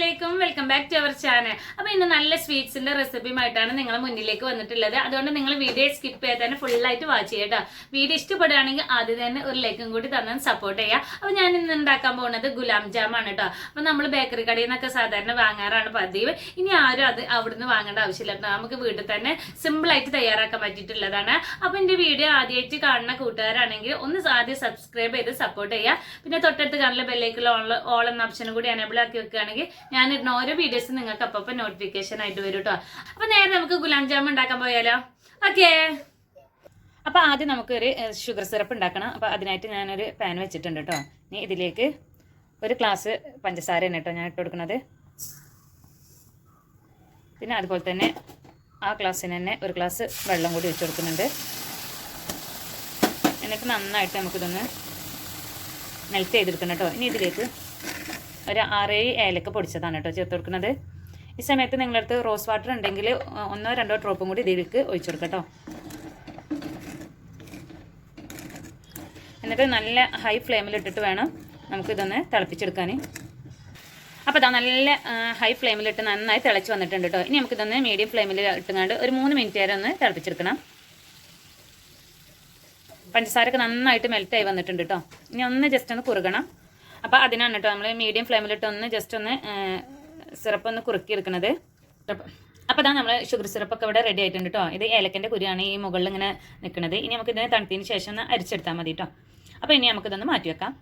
അലൈക്കും welcome back to our channel അപ്പോൾ ഇന്ന് നല്ല സ്വീറ്റ്സിന്റെ റെസിപ്പിയുമായിട്ടാണ് നിങ്ങൾ മുന്നിലേക്ക് വന്നിട്ടുള്ളത്. അതുകൊണ്ട് നിങ്ങൾ വീഡിയോ സ്കിപ്പ് ചെയ്യാൻ തന്നെ ഫുള്ളായിട്ട് വാച്ച് കേട്ടോ വീഡിയോ ഇഷ്ടപ്പെടുകയാണെങ്കിൽ ആദ്യം തന്നെ ഒരു ലൈക്കും കൂടി തന്നെ സപ്പോർട്ട് ചെയ്യാം അപ്പൊ ഞാൻ ഇന്ന് ഉണ്ടാക്കാൻ പോകുന്നത് ഗുലാം ജാം ആണ് കേട്ടോ അപ്പോൾ നമ്മൾ ബേക്കറി കടയിൽ നിന്നൊക്കെ സാധാരണ വാങ്ങാറാണ് പതിവ്. ഇനി ആരും അത് അവിടുന്ന് വാങ്ങേണ്ട ആവശ്യമില്ല കേട്ടോ നമുക്ക് വീട്ടിൽ തന്നെ സിമ്പിൾ ആയിട്ട് തയ്യാറാക്കാൻ പറ്റിയിട്ടുള്ളതാണ്. അപ്പോൾ എന്റെ വീഡിയോ ആദ്യമായിട്ട് കാണുന്ന കൂട്ടുകാരാണെങ്കിൽ ഒന്ന് ആദ്യം സബ്സ്ക്രൈബ് ചെയ്ത് സപ്പോർട്ട് ചെയ്യുക. പിന്നെ തൊട്ടടുത്ത് കാണുന്ന ബെല്ലേക്കുള്ള ഓൾ ഓൾ എന്ന ഓപ്ഷനും കൂടി എനേബിൾ ആക്കി വെക്കുകയാണെങ്കിൽ ഞാൻ ഇടുന്ന ഓരോ വീഡിയോസും നിങ്ങൾക്ക് അപ്പം നോട്ടിഫിക്കേഷൻ ആയിട്ട് വരും കേട്ടോ അപ്പൊ നേരെ നമുക്ക് ഗുലാം ജാം ഉണ്ടാക്കാൻ പോയാലോ? ഓക്കേ. അപ്പൊ ആദ്യം നമുക്കൊരു ഷുഗർ സിറപ്പ് ഉണ്ടാക്കണം. അപ്പൊ അതിനായിട്ട് ഞാനൊരു പാൻ വെച്ചിട്ടുണ്ട് കേട്ടോ ഇനി ഇതിലേക്ക് ഒരു ഗ്ലാസ് പഞ്ചസാര തന്നെ കേട്ടോ ഞാൻ ഇട്ട് കൊടുക്കുന്നത്. പിന്നെ അതുപോലെ തന്നെ ആ ഗ്ലാസ്സിന് തന്നെ ഒരു ഗ്ലാസ് വെള്ളം കൂടി വെച്ച് കൊടുക്കുന്നുണ്ട്. എന്നിട്ട് നന്നായിട്ട് നമുക്കിതൊന്ന് മെൽറ്റ് ചെയ്തെടുക്കണം കേട്ടോ ഇനി ഇതിലേക്ക് ഒരു ആറേഴ് ഏലക്ക പൊടിച്ചതാണ് കേട്ടോ ചേർത്ത് കൊടുക്കുന്നത്. ഈ സമയത്ത് നിങ്ങളുടെ അടുത്ത് റോസ് വാട്ടർ ഉണ്ടെങ്കിൽ ഒന്നോ രണ്ടോ ഡ്രോപ്പും കൂടി ഇതിലേക്ക് ഒഴിച്ചു കൊടുക്കാം എന്നിട്ട് നല്ല ഹൈ ഫ്ലെയിമിൽ ഇട്ടിട്ട് വേണം നമുക്കിതൊന്ന് തിളപ്പിച്ചെടുക്കാൻ അപ്പോൾ ഇതാ നല്ല ഹൈ ഫ്ലെയിമിലിട്ട് നന്നായി തിളച്ച് വന്നിട്ടുണ്ട് കേട്ടോ. ഇനി നമുക്കിതൊന്ന് മീഡിയം ഫ്ലെയിമിൽ ഇട്ടുകൊണ്ട് ഒരു മൂന്ന് മിനിറ്റ് വരെ ഒന്ന് തിളപ്പിച്ചെടുക്കണം. പഞ്ചസാരൊക്കെ നന്നായിട്ട് മെൽറ്റായി വന്നിട്ടുണ്ട് കേട്ടോ. ഇനി ഒന്ന് ജസ്റ്റ് ഒന്ന് കുറുകണം. അപ്പോൾ അതിനാണ് കേട്ടോ നമ്മൾ മീഡിയം ഫ്ലെയിമിലിട്ട് ഒന്ന് ജസ്റ്റ് ഒന്ന് സിറപ്പ് ഒന്ന് കുറുക്കി എടുക്കുന്നത് അപ്പോൾ അതാ നമ്മൾ ഷുഗർ സിറപ്പൊക്കെ ഇവിടെ റെഡി ആയിട്ടുണ്ട് കേട്ടോ ഇത് ഏലക്കന്റെ കുരിയാണ് ഈ മുകളിൽ ഇങ്ങനെ നിൽക്കുന്നത് ഇനി നമുക്ക് ഇതിനെ തണുത്തതിന് ശേഷം ഒന്ന് അരിച്ചെടുത്താൽ മതി കേട്ടോ അപ്പോൾ ഇനി നമുക്കിതൊന്ന് മാറ്റി വെക്കാം.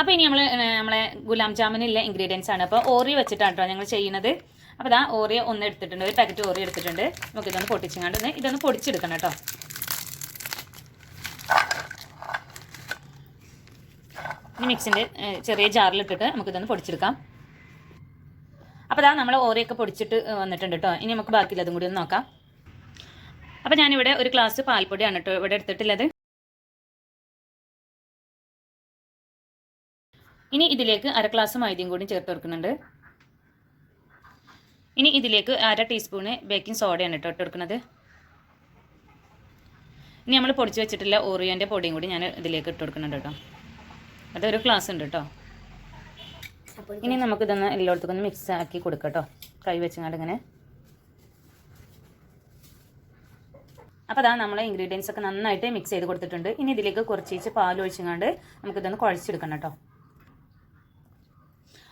അപ്പോൾ ഇനി നമ്മൾ നമ്മളെ ഗുലാം ജാമുനിലെ ഇൻഗ്രീഡിയൻസ് ആണ്. അപ്പോൾ ഓറി വെച്ചിട്ടാണ് കേട്ടോ ഞങ്ങൾ ചെയ്യുന്നത്. അപ്പോൾ ഇതാ ഓറിയ ഒന്ന് എടുത്തിട്ടുണ്ട്. ഒരു പാക്കറ്റ് ഓറി എടുത്തിട്ടുണ്ട്. നമുക്കിതൊന്ന് പൊട്ടിച്ചങ്ങാണ്ട് ഒന്ന് ഇതൊന്ന് പൊടിച്ചെടുക്കണം കേട്ടോ ഇനി മിക്സിന്റെ ചെറിയ ജാറിലിട്ടിട്ട് നമുക്കിതൊന്ന് പൊടിച്ചെടുക്കാം. അപ്പോൾ അതാ നമ്മൾ ഓരയൊക്കെ പൊടിച്ചിട്ട് വന്നിട്ടുണ്ട് കേട്ടോ ഇനി നമുക്ക് ബാക്കിയുള്ളതും കൂടി ഒന്ന് നോക്കാം. അപ്പോൾ ഞാനിവിടെ ഒരു ഗ്ലാസ് പാൽപ്പൊടിയാണ് കേട്ടോ ഇവിടെ എടുത്തിട്ടുള്ളത്. ഇനി ഇതിലേക്ക് അര ഗ്ലാസ് മൈദയും കൂടി ചേർത്ത് കൊടുക്കുന്നുണ്ട്. ഇനി ഇതിലേക്ക് അര ടീസ്പൂണ് ബേക്കിംഗ് സോഡയാണ് കേട്ടോ ഇട്ട് കൊടുക്കുന്നത് ഇനി നമ്മൾ പൊടിച്ച് വെച്ചിട്ടുള്ള ഓറിയോന്റെ പൊടിയും കൂടി ഞാൻ ഇതിലേക്ക് ഇട്ട് കൊടുക്കുന്നുണ്ട് കേട്ടോ അതൊരു ക്ലാസ് ഉണ്ട് കേട്ടോ ഇനി നമുക്കിതൊന്ന് എല്ലായിടത്തും ഒന്ന് മിക്സ് ആക്കി കൊടുക്കട്ടോ കേട്ടോ കൈ വെച്ചങ്ങാണ്ട് ഇങ്ങനെ. അപ്പോൾ അതാ നമ്മളെ ഇൻഗ്രീഡിയൻസ് ഒക്കെ നന്നായിട്ട് മിക്സ് ചെയ്ത് കൊടുത്തിട്ടുണ്ട്. ഇനി ഇതിലേക്ക് കുറച്ച് പാൽ ഒഴിച്ചങ്ങാണ്ട് നമുക്കിതൊന്ന് കുഴച്ചെടുക്കണം കേട്ടോ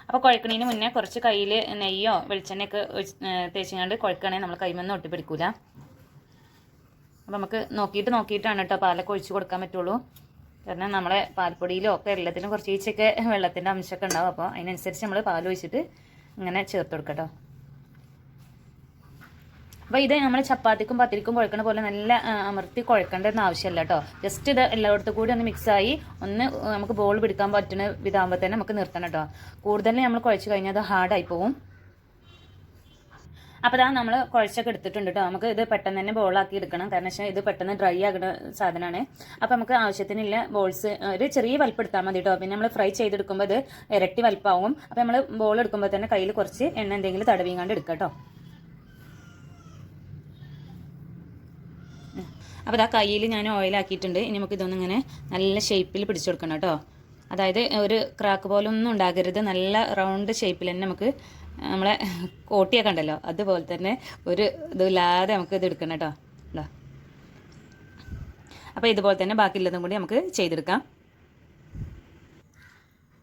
അപ്പോൾ കുഴക്കണതിന് മുന്നേ കുറച്ച് കയ്യിൽ നെയ്യോ വെളിച്ചെണ്ണയൊക്കെ തേച്ചങ്ങാണ്ട് കുഴക്കണമെങ്കിൽ നമ്മൾ കൈമൊന്നും ഒട്ടിപ്പിടിക്കൂല. അപ്പോൾ നമുക്ക് നോക്കിയിട്ട് നോക്കിയിട്ടാണ് കേട്ടോ പാലൊക്കെ ഒഴിച്ച് കൊടുക്കാൻ പറ്റുള്ളൂ. കാരണം നമ്മളെ പാൽപ്പൊടിയിലോ ഒക്കെ എല്ലാത്തിനും കുറച്ച് ഈച്ചൊക്കെ വെള്ളത്തിന്റെ അംശമൊക്കെ ഉണ്ടാവും. അപ്പോൾ അതിനനുസരിച്ച് നമ്മൾ പാൽ ഒഴിച്ചിട്ട് ഇങ്ങനെ ചേർത്ത് കൊടുക്കട്ടോ അപ്പോൾ ഇത് നമ്മൾ ചപ്പാത്തിക്കും പത്തിരിക്കും കുഴക്കണ പോലെ നല്ല അമർത്തി കുഴക്കേണ്ടതെന്ന് ആവശ്യമില്ല കേട്ടോ ജസ്റ്റ് ഇത് എല്ലായിടത്തും കൂടി ഒന്ന് മിക്സായി ഒന്ന് നമുക്ക് ബോൾ പിടിക്കാൻ പറ്റുന്ന വിധാകുമ്പോൾ തന്നെ നമുക്ക് നിർത്തണം കേട്ടോ കൂടുതൽ നമ്മൾ കുഴച്ച് കഴിഞ്ഞാൽ അത് ഹാർഡായി പോവും. അപ്പോൾ അതാ നമ്മൾ കുഴച്ചൊക്കെ എടുത്തിട്ടുണ്ട് കേട്ടോ നമുക്ക് ഇത് പെട്ടെന്ന് തന്നെ ബോളാക്കി എടുക്കണം. കാരണം വെച്ചാൽ ഇത് പെട്ടെന്ന് ഡ്രൈ ആകുന്ന സാധനമാണ് അപ്പൊ നമുക്ക് ആവശ്യത്തിനുള്ള ബോൾസ് ഒരു ചെറിയ വലിപ്പം എടുത്താൽ മതി കേട്ടോ പിന്നെ നമ്മൾ ഫ്രൈ ചെയ്തെടുക്കുമ്പോൾ ഇത് ഇരട്ടി വലിപ്പാവും. അപ്പൊ നമ്മൾ ബോൾ എടുക്കുമ്പോൾ തന്നെ കയ്യിൽ കുറച്ച് എണ്ണ എന്തെങ്കിലും തടവിങ്ങാണ്ട് എടുക്കാം കേട്ടോ അപ്പോൾ ഇതാ കയ്യിൽ ഞാൻ ഓയിലാക്കിയിട്ടുണ്ട് ഇനി നമുക്ക് ഇതൊന്നും ഇങ്ങനെ നല്ല ഷേപ്പിൽ പിടിച്ചു കൊടുക്കണം കേട്ടോ അതായത് ഒരു ക്രാക്ക് പോലൊന്നും ഉണ്ടാകരുത്. നല്ല റൗണ്ട് ഷേപ്പിൽ തന്നെ നമുക്ക് നമ്മളെ കോട്ടിയൊക്കെ ഉണ്ടല്ലോ അതുപോലെ തന്നെ ഒരു ഇതില്ലാതെ നമുക്ക് ഇത് എടുക്കണം കേട്ടോ. അപ്പോൾ ഇതുപോലെ തന്നെ ബാക്കിയുള്ളതും കൂടി നമുക്ക് ചെയ്തെടുക്കാം.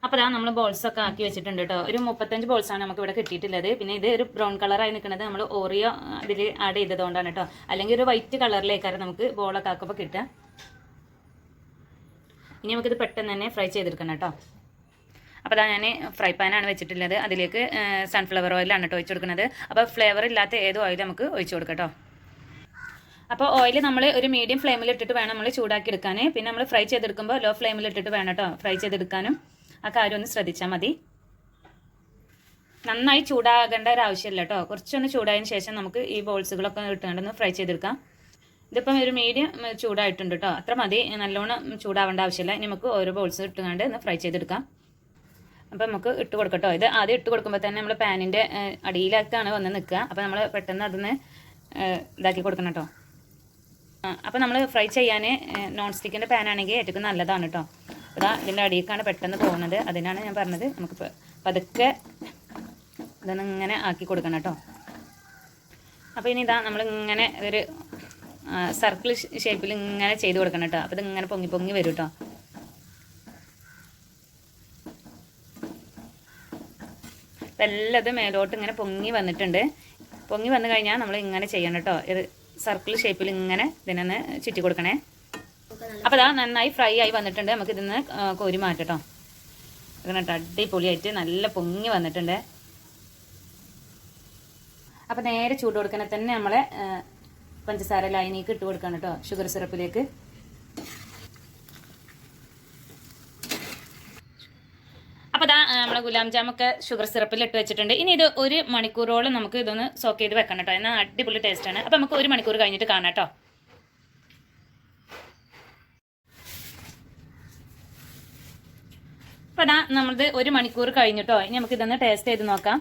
അപ്പോൾ അതാ നമ്മൾ ബോൾസൊക്കെ ആക്കി വെച്ചിട്ടുണ്ട് കേട്ടോ. ഒരു മുപ്പത്തഞ്ച് ബോൾസാണ് നമുക്ക് ഇവിടെ കിട്ടിയിട്ടുള്ളത്. പിന്നെ ഇത് ഒരു ബ്രൗൺ കളറായി നിൽക്കുന്നത് നമ്മൾ ഓറിയോ ഇതിൽ ആഡ് ചെയ്തതുകൊണ്ടാണ് കേട്ടോ. അല്ലെങ്കിൽ ഒരു വൈറ്റ് കളറിലേക്കാരം നമുക്ക് ബോളൊക്കെ ആക്കുമ്പോൾ കിട്ടുക. ഇനി നമുക്കിത് പെട്ടെന്ന് തന്നെ ഫ്രൈ ചെയ്തെടുക്കണം കേട്ടോ. അപ്പോൾ അതാ ഞാൻ ഫ്രൈ പാനാണ് വെച്ചിട്ടുള്ളത്. അതിലേക്ക് സൺഫ്ലവർ ഓയിലാണ് കേട്ടോ ഒഴിച്ചു കൊടുക്കുന്നത് അപ്പോൾ ഫ്ലേവർ ഇല്ലാത്ത ഏത് ഓയിൽ നമുക്ക് ഒഴിച്ചു കൊടുക്കട്ടോ കേട്ടോ അപ്പോൾ ഓയിൽ നമ്മൾ ഒരു മീഡിയം ഫ്ലെയിമിൽ ഇട്ടിട്ട് വേണം നമ്മൾ ചൂടാക്കി എടുക്കാൻ പിന്നെ നമ്മൾ ഫ്രൈ ചെയ്തെടുക്കുമ്പോൾ ലോ ഫ്ലെയിമിൽ ഇട്ടിട്ട് വേണം കേട്ടോ ഫ്രൈ ചെയ്തെടുക്കാനും. ആ കാര്യം ഒന്ന് ശ്രദ്ധിച്ചാൽ മതി. നന്നായി ചൂടാകേണ്ട ഒരു ആവശ്യമില്ല കേട്ടോ കുറച്ചൊന്ന് ചൂടായതിന് ശേഷം നമുക്ക് ഈ ബോൾസുകളൊക്കെ ഇട്ടുകൊണ്ടൊന്ന് ഫ്രൈ ചെയ്തെടുക്കാം. ഇതിപ്പം ഒരു മീഡിയം ചൂടായിട്ടുണ്ട് കേട്ടോ അത്ര മതി. നല്ലോണം ചൂടാവേണ്ട ആവശ്യമില്ല നമുക്ക് ഓരോ ബോൾസ് ഇട്ടുകൊണ്ട് ഒന്ന് ഫ്രൈ ചെയ്തെടുക്കാം. അപ്പോൾ നമുക്ക് ഇട്ട് കൊടുക്കട്ടോ. ഇത് ആദ്യം ഇട്ട് കൊടുക്കുമ്പോൾ തന്നെ നമ്മൾ പാനിന്റെ അടിയിലേക്കാണ് വന്ന് നിൽക്കുക അപ്പോൾ നമ്മൾ പെട്ടെന്ന് അതൊന്ന് ഇതാക്കി കൊടുക്കണം കേട്ടോ അപ്പോൾ നമ്മൾ ഫ്രൈ ചെയ്യാൻ നോൺ സ്റ്റിക്കിന്റെ പാനാണെങ്കിൽ ഏറ്റവും നല്ലതാണ് കേട്ടോ ഇതാ ഇതിന്റെ അടിയിലേക്കാണ് പെട്ടെന്ന് പോകുന്നത്. അതിനാണ് ഞാൻ പറഞ്ഞത് നമുക്ക് പതുക്കെ ഇതൊന്ന് ഇങ്ങനെ ആക്കി കൊടുക്കണം കേട്ടോ അപ്പോൾ ഇനി ഇതാ നമ്മളിങ്ങനെ ഒരു സർക്കിൾ ഷേപ്പിൽ ഇങ്ങനെ ചെയ്ത് കൊടുക്കണം കേട്ടോ അപ്പോൾ ഇതിങ്ങനെ പൊങ്ങി പൊങ്ങി വരും കേട്ടോ അപ്പം എല്ലാം ഇത് മേലോട്ട് ഇങ്ങനെ പൊങ്ങി വന്നിട്ടുണ്ട്. പൊങ്ങി വന്നു കഴിഞ്ഞാൽ നമ്മൾ ഇങ്ങനെ ചെയ്യണം കേട്ടോ ഇത് സർക്കിൾ ഷേപ്പിൽ ഇങ്ങനെ ഇതിനൊന്ന് ചുറ്റി കൊടുക്കണേ. അപ്പോൾ അതാ നന്നായി ഫ്രൈ ആയി വന്നിട്ടുണ്ട്. നമുക്ക് ഇതിന്ന് കോരി മാറ്റട്ടോ. കേട്ടോ അടിപൊളിയായിട്ട് നല്ല പൊങ്ങി വന്നിട്ടുണ്ട്. അപ്പോൾ നേരെ ചൂട് കൊടുക്കണേ തന്നെ നമ്മളെ പഞ്ചസാര ലൈനിക്ക് ഇട്ട് കൊടുക്കണം കേട്ടോ ഷുഗർ സിറപ്പിലേക്ക് അപ്പോൾ ദാ നമ്മളെ ഗുലാം ജാമൊക്കെ ഷുഗർ സിറപ്പിൽ ഇട്ട് വെച്ചിട്ടുണ്ട്. ഇനി ഇത് ഒരു മണിക്കൂറോളം നമുക്ക് ഇതൊന്ന് സോക്ക് ചെയ്ത് വെക്കണം കേട്ടോ എന്നാൽ അടിപൊളി ടേസ്റ്റാണ് അപ്പോൾ നമുക്ക് ഒരു മണിക്കൂർ കഴിഞ്ഞിട്ട് കാണാം കേട്ടോ അപ്പോൾ അതാ നമ്മളത് ഒരു മണിക്കൂർ കഴിഞ്ഞിട്ടോ ഇനി നമുക്ക് ഇതൊന്ന് ടേസ്റ്റ് ചെയ്ത് നോക്കാം.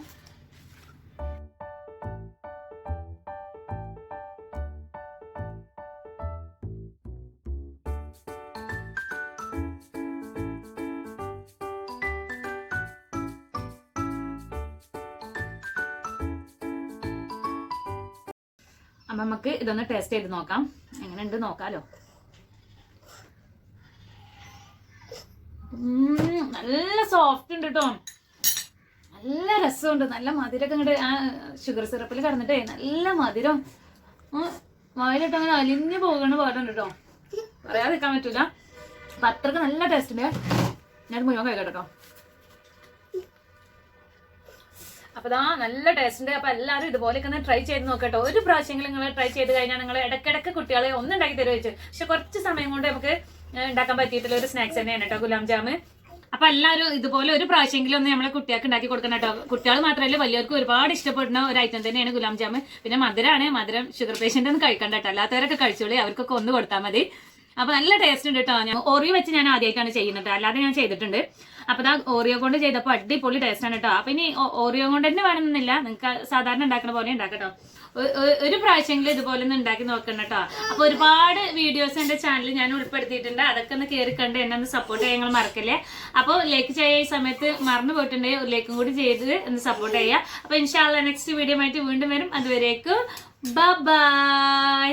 അപ്പം നമുക്ക് ഇതൊന്ന് ടേസ്റ്റ് ചെയ്ത് നോക്കാം. എങ്ങനെ ഉണ്ട് നോക്കാലോ നല്ല സോഫ്റ്റ് ഉണ്ട് കേട്ടോ നല്ല രസമുണ്ട്. നല്ല മധുരമൊക്കെ ഇങ്ങോട്ട് ആ ഷുഗർ സിറപ്പിൽ കടന്നിട്ടേ നല്ല മധുരം. വായിലിട്ട് അങ്ങനെ അലിഞ്ഞു പോകണ പാടുണ്ട് കേട്ടോ പറയാതിരിക്കാൻ പറ്റൂല. അപ്പൊ അത്രയ്ക്ക് നല്ല ടേസ്റ്റ് ഉണ്ട്. ഞാൻ മുഴുവൻ കഴിക്കട്ടെ അപ്പൊ ദാ നല്ല ടേസ്റ്റ് ഉണ്ട്. അപ്പൊ എല്ലാവരും ഇതുപോലെയൊക്കെ ഒന്ന് ട്രൈ ചെയ്ത് നോക്കട്ടോ. ഒരു പ്രാവശ്യമെങ്കിലും നിങ്ങൾ ട്രൈ ചെയ്ത് കഴിഞ്ഞാൽ നിങ്ങൾ ഇടയ്ക്കിടയ്ക്ക് കുട്ടികളെ ഒന്നും ഉണ്ടാക്കി തരുമോ ചോദിച്ചു. പക്ഷെ കുറച്ച് സമയം കൊണ്ട് നമുക്ക് ഉണ്ടാക്കാൻ പറ്റിയിട്ടുള്ള ഒരു സ്നാക്സ് തന്നെയാണ് കേട്ടോ ഗുലാം ജാമ്. അപ്പൊ എല്ലാവരും ഇതുപോലെ ഒരു പ്രാവശ്യമെങ്കിലും ഒന്ന് നമ്മളെ കുട്ടികൾക്ക് ഉണ്ടാക്കി കൊടുക്കണം കേട്ടോ. കുട്ടികൾ മാത്രമല്ല വലിയവർക്ക് ഒരുപാട് ഇഷ്ടപ്പെടുന്ന ഒരു ഐറ്റം തന്നെയാണ് ഗുലാം ജാമ്. പിന്നെ മധുരമാണ് മധുരം ഷുഗർ പേഷ്യന്റ് ഒന്നും കഴിക്കണ്ട കേട്ടോ. അല്ലാത്തവരൊക്കെ കഴിച്ചോളി. അവർക്കൊക്കെ ഒന്ന് കൊടുത്താൽ മതി. അപ്പൊ നല്ല ടേസ്റ്റ് ഉണ്ട് കേട്ടോ ഞാൻ ഓറിയോ വെച്ച് ഞാൻ ആദ്യമായിട്ടാണ് ചെയ്യുന്നത്. അല്ലാതെ ഞാൻ ചെയ്തിട്ടുണ്ട്. അപ്പൊ ആ ഓറിയോ കൊണ്ട് ചെയ്തപ്പോൾ അടിപൊളി ടേസ്റ്റ് ആണ് കേട്ടോ അപ്പൊ ഇനി ഓറിയോ കൊണ്ട് തന്നെ വേണമെന്നില്ല. നിങ്ങൾക്ക് സാധാരണ ഉണ്ടാക്കുന്ന പോലെ ഉണ്ടാക്കട്ടോ. ഒരു പ്രാവശ്യമെങ്കിലും ഇതുപോലെ ഒന്ന് ഉണ്ടാക്കി നോക്കണം കേട്ടോ അപ്പൊ ഒരുപാട് വീഡിയോസ് എന്റെ ചാനലിൽ ഞാൻ ഉൾപ്പെടുത്തിയിട്ടുണ്ട്. അതൊക്കെ ഒന്ന് കയറി കണ്ട് എന്നെ ഒന്ന് സപ്പോർട്ട് ചെയ്യാൻ മറക്കില്ലേ മറക്കല്ലേ? അപ്പോൾ ലൈക്ക് ചെയ്യുക ഈ സമയത്ത് മറന്നു പോയിട്ടുണ്ടെങ്കിൽ ലൈക്കും കൂടി ചെയ്ത് ഒന്ന് സപ്പോർട്ട് ചെയ്യുക. അപ്പൊ ഇൻഷാല്ല നെക്സ്റ്റ് വീഡിയോ ആയിട്ട് വീണ്ടും വരും. അതുവരേക്കും ബൈ